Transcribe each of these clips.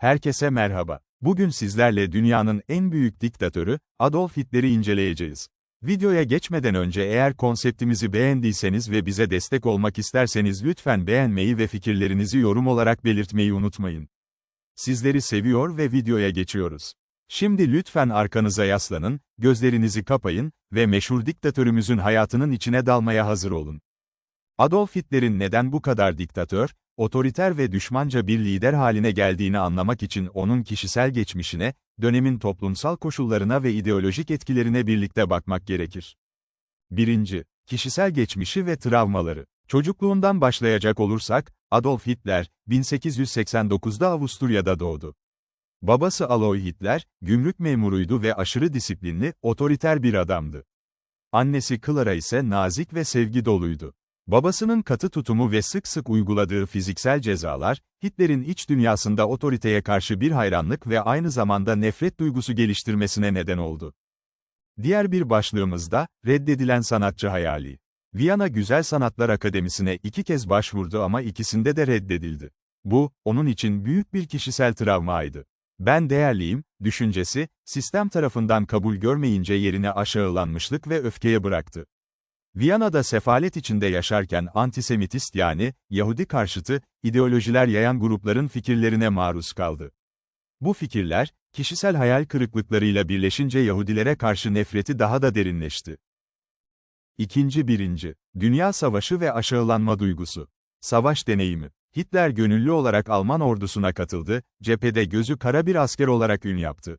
Herkese merhaba. Bugün sizlerle dünyanın en büyük diktatörü, Adolf Hitler'i inceleyeceğiz. Videoya geçmeden önce eğer konseptimizi beğendiyseniz ve bize destek olmak isterseniz lütfen beğenmeyi ve fikirlerinizi yorum olarak belirtmeyi unutmayın. Sizleri seviyor ve videoya geçiyoruz. Şimdi lütfen arkanıza yaslanın, gözlerinizi kapayın ve meşhur diktatörümüzün hayatının içine dalmaya hazır olun. Adolf Hitler'in neden bu kadar diktatör, otoriter ve düşmanca bir lider haline geldiğini anlamak için onun kişisel geçmişine, dönemin toplumsal koşullarına ve ideolojik etkilerine birlikte bakmak gerekir. 1. Kişisel geçmişi ve travmaları. Çocukluğundan başlayacak olursak, Adolf Hitler, 1889'da Avusturya'da doğdu. Babası Aloy Hitler, gümrük memuruydu ve aşırı disiplinli, otoriter bir adamdı. Annesi Clara ise nazik ve sevgi doluydu. Babasının katı tutumu ve sık sık uyguladığı fiziksel cezalar, Hitler'in iç dünyasında otoriteye karşı bir hayranlık ve aynı zamanda nefret duygusu geliştirmesine neden oldu. Diğer bir başlığımızda, reddedilen sanatçı hayali. Viyana Güzel Sanatlar Akademisi'ne iki kez başvurdu ama ikisinde de reddedildi. Bu, onun için büyük bir kişisel travmaydı. Ben değerliyim, düşüncesi, sistem tarafından kabul görmeyince yerine aşağılanmışlık ve öfkeye bıraktı. Viyana'da sefalet içinde yaşarken antisemitist yani, Yahudi karşıtı, ideolojiler yayan grupların fikirlerine maruz kaldı. Bu fikirler, kişisel hayal kırıklıklarıyla birleşince Yahudilere karşı nefreti daha da derinleşti. İkinci birinci, Dünya Savaşı ve aşağılanma duygusu. Savaş deneyimi. Hitler gönüllü olarak Alman ordusuna katıldı, cephede gözü kara bir asker olarak ün yaptı.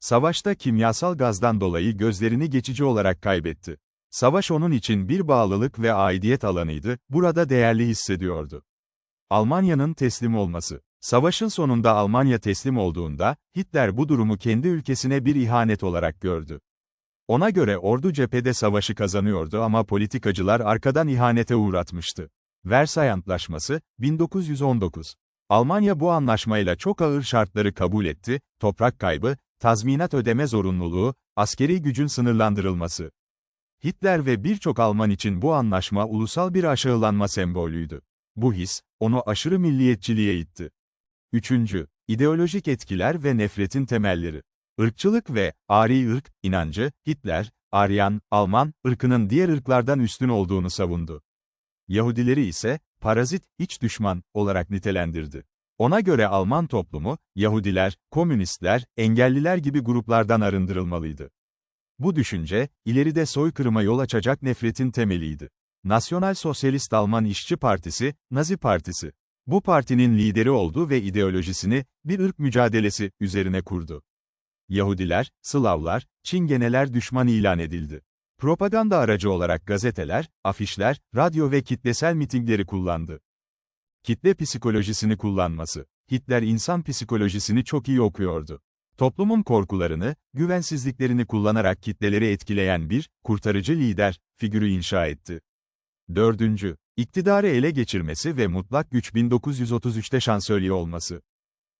Savaşta kimyasal gazdan dolayı gözlerini geçici olarak kaybetti. Savaş onun için bir bağlılık ve aidiyet alanıydı, burada değerli hissediyordu. Almanya'nın teslim olması. Savaşın sonunda Almanya teslim olduğunda, Hitler bu durumu kendi ülkesine bir ihanet olarak gördü. Ona göre ordu cephede savaşı kazanıyordu ama politikacılar arkadan ihanete uğratmıştı. Versay Antlaşması, 1919. Almanya bu anlaşmayla çok ağır şartları kabul etti, toprak kaybı, tazminat ödeme zorunluluğu, askeri gücün sınırlandırılması. Hitler ve birçok Alman için bu anlaşma ulusal bir aşağılanma sembolüydü. Bu his, onu aşırı milliyetçiliğe itti. 3. İdeolojik etkiler ve nefretin temelleri. Irkçılık ve Ari ırk inancı, Hitler, Aryan, Alman, ırkının diğer ırklardan üstün olduğunu savundu. Yahudileri ise, parazit, iç düşman, olarak nitelendirdi. Ona göre Alman toplumu, Yahudiler, komünistler, engelliler gibi gruplardan arındırılmalıydı. Bu düşünce, ileride soykırıma yol açacak nefretin temeliydi. Nasyonal Sosyalist Alman İşçi Partisi, Nazi Partisi. Bu partinin lideri oldu ve ideolojisini, bir ırk mücadelesi, üzerine kurdu. Yahudiler, Slavlar, Çingeneler düşman ilan edildi. Propaganda aracı olarak gazeteler, afişler, radyo ve kitlesel mitingleri kullandı. Kitle psikolojisini kullanması. Hitler insan psikolojisini çok iyi okuyordu. Toplumun korkularını, güvensizliklerini kullanarak kitleleri etkileyen bir, kurtarıcı lider, figürü inşa etti. 4. İktidarı ele geçirmesi ve mutlak güç 1933'te şansölye olması.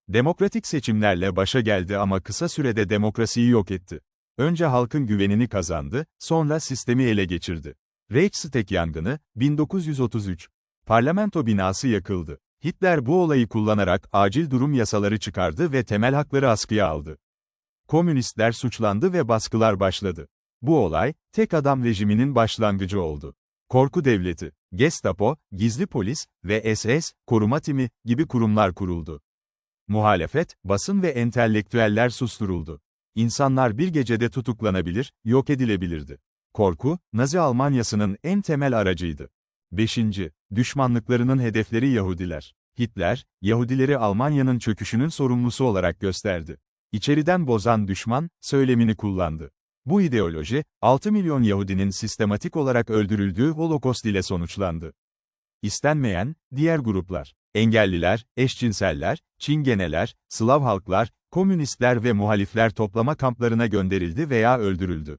Demokratik seçimlerle başa geldi ama kısa sürede demokrasiyi yok etti. Önce halkın güvenini kazandı, sonra sistemi ele geçirdi. Reichstag yangını, 1933. Parlamento binası yakıldı. Hitler bu olayı kullanarak acil durum yasaları çıkardı ve temel hakları askıya aldı. Komünistler suçlandı ve baskılar başladı. Bu olay, tek adam rejiminin başlangıcı oldu. Korku devleti, Gestapo, gizli polis ve SS, koruma timi gibi kurumlar kuruldu. Muhalefet, basın ve entelektüeller susturuldu. İnsanlar bir gecede tutuklanabilir, yok edilebilirdi. Korku, Nazi Almanyası'nın en temel aracıydı. 5. Düşmanlıklarının hedefleri Yahudiler. Hitler, Yahudileri Almanya'nın çöküşünün sorumlusu olarak gösterdi. İçeriden bozan düşman, söylemini kullandı. Bu ideoloji, 6 milyon Yahudinin sistematik olarak öldürüldüğü Holokost ile sonuçlandı. İstenmeyen, diğer gruplar, engelliler, eşcinseller, Çingeneler, Slav halklar, komünistler ve muhalifler toplama kamplarına gönderildi veya öldürüldü.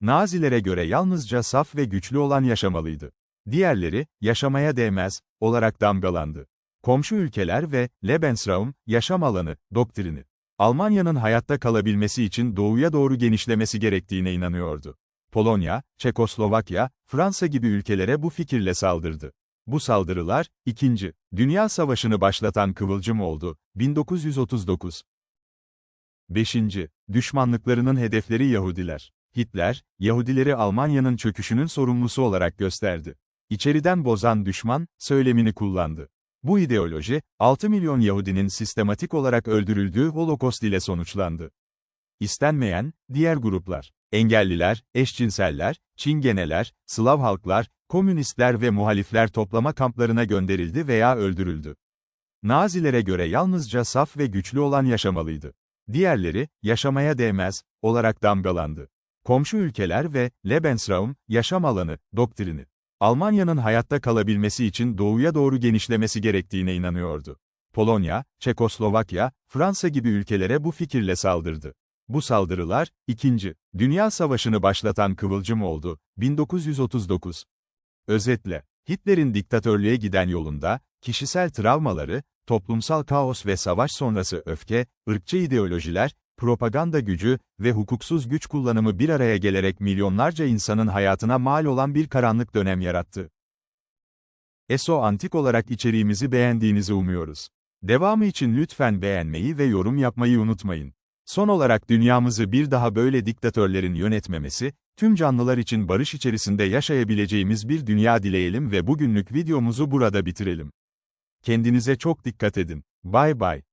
Nazilere göre yalnızca saf ve güçlü olan yaşamalıydı. Diğerleri, yaşamaya değmez, olarak damgalandı. Komşu ülkeler ve Lebensraum, yaşam alanı, doktrini. Almanya'nın hayatta kalabilmesi için doğuya doğru genişlemesi gerektiğine inanıyordu. Polonya, Çekoslovakya, Fransa gibi ülkelere bu fikirle saldırdı. Bu saldırılar, 2. Dünya Savaşı'nı başlatan kıvılcım oldu. 1939 5. Düşmanlıklarının hedefleri Yahudiler. Hitler, Yahudileri Almanya'nın çöküşünün sorumlusu olarak gösterdi. İçeriden bozan düşman, söylemini kullandı. Bu ideoloji, 6 milyon Yahudinin sistematik olarak öldürüldüğü Holokost ile sonuçlandı. İstenmeyen, diğer gruplar, engelliler, eşcinseller, Çingeneler, Slav halklar, komünistler ve muhalifler toplama kamplarına gönderildi veya öldürüldü. Nazilere göre yalnızca saf ve güçlü olan yaşamalıydı. Diğerleri, yaşamaya değmez, olarak damgalandı. Komşu ülkeler ve Lebensraum, yaşam alanı, doktrini. Almanya'nın hayatta kalabilmesi için doğuya doğru genişlemesi gerektiğine inanıyordu. Polonya, Çekoslovakya, Fransa gibi ülkelere bu fikirle saldırdı. Bu saldırılar, 2. Dünya Savaşı'nı başlatan kıvılcım oldu. 1939 Özetle, Hitler'in diktatörlüğe giden yolunda, kişisel travmaları, toplumsal kaos ve savaş sonrası öfke, ırkçı ideolojiler, propaganda gücü ve hukuksuz güç kullanımı bir araya gelerek milyonlarca insanın hayatına mal olan bir karanlık dönem yarattı. ESO Antik olarak içeriğimizi beğendiğinizi umuyoruz. Devamı için lütfen beğenmeyi ve yorum yapmayı unutmayın. Son olarak dünyamızı bir daha böyle diktatörlerin yönetmemesi, tüm canlılar için barış içerisinde yaşayabileceğimiz bir dünya dileyelim ve bugünlük videomuzu burada bitirelim. Kendinize çok dikkat edin. Bye bye.